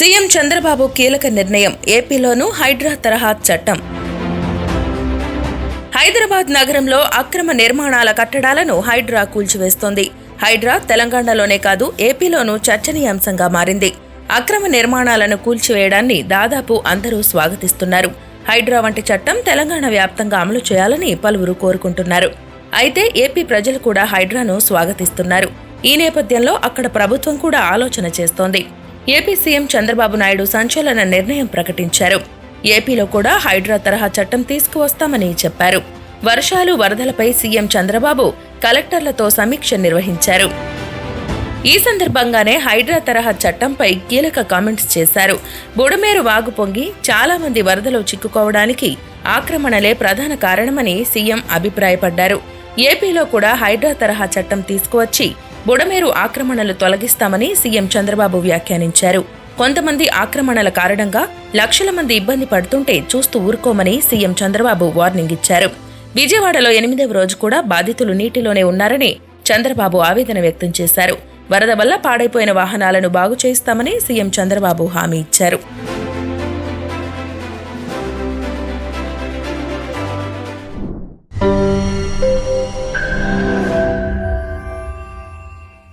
CM Chandrababu కీలక నిర్ణయం ఏపీలోనూ హైడ్రా తరహా చట్టం. హైదరాబాద్ నగరంలో అక్రమ నిర్మాణాల కట్టడాలను హైడ్రా కూల్చివేస్తోంది. హైడ్రా తెలంగాణలోనే కాదు ఏపీలోనూ చర్చనీయాంశంగా మారింది. అక్రమ నిర్మాణాలను కూల్చివేయడాన్ని దాదాపు అందరూ స్వాగతిస్తున్నారు. హైడ్రా వంటి చట్టం తెలంగాణ వ్యాప్తంగా అమలు చేయాలని పలువురు కోరుకుంటున్నారు. అయితే ఏపీ ప్రజలు కూడా హైడ్రాను స్వాగతిస్తున్నారు. ఈ నేపథ్యంలో అక్కడ ప్రభుత్వం కూడా ఆలోచన చేస్తోంది. ఏపీ సీఎం చంద్రబాబు నాయుడు సంచలన నిర్ణయం ప్రకటించారు. ఏపీలో కూడా హైడ్రా తరహా చట్టం తీసుకువస్తామని చెప్పారు. వర్షాలు వరదలపై సీఎం చంద్రబాబు కలెక్టర్లతో సమీక్ష నిర్వహించారు. ఈ సందర్భంగానే హైడ్రా తరహా చట్టంపై కీలక కామెంట్స్ చేశారు. బుడమేరు వాగు పొంగి చాలా మంది వరదలో చిక్కుకోవడానికి ఆక్రమణలే ప్రధాన కారణమని సీఎం అభిప్రాయపడ్డారు. ఏపీలో కూడా హైడ్రా తరహా చట్టం తీసుకువచ్చి బుడమేరు ఆక్రమణలు తొలగిస్తామని సీఎం చంద్రబాబు వ్యాఖ్యానించారు. కొంతమంది ఆక్రమణల కారణంగా లక్షల మంది ఇబ్బంది పడుతుంటే చూస్తూ ఊరుకోమని సీఎం చంద్రబాబు వార్నింగ్ ఇచ్చారు. విజయవాడలో ఎనిమిదవ రోజు కూడా బాధితులు నీటిలోనే ఉన్నారని చంద్రబాబు ఆవేదన వ్యక్తం చేశారు. వరద వల్ల పాడైపోయిన వాహనాలను బాగు చేయిస్తామని సీఎం చంద్రబాబు హామీ ఇచ్చారు.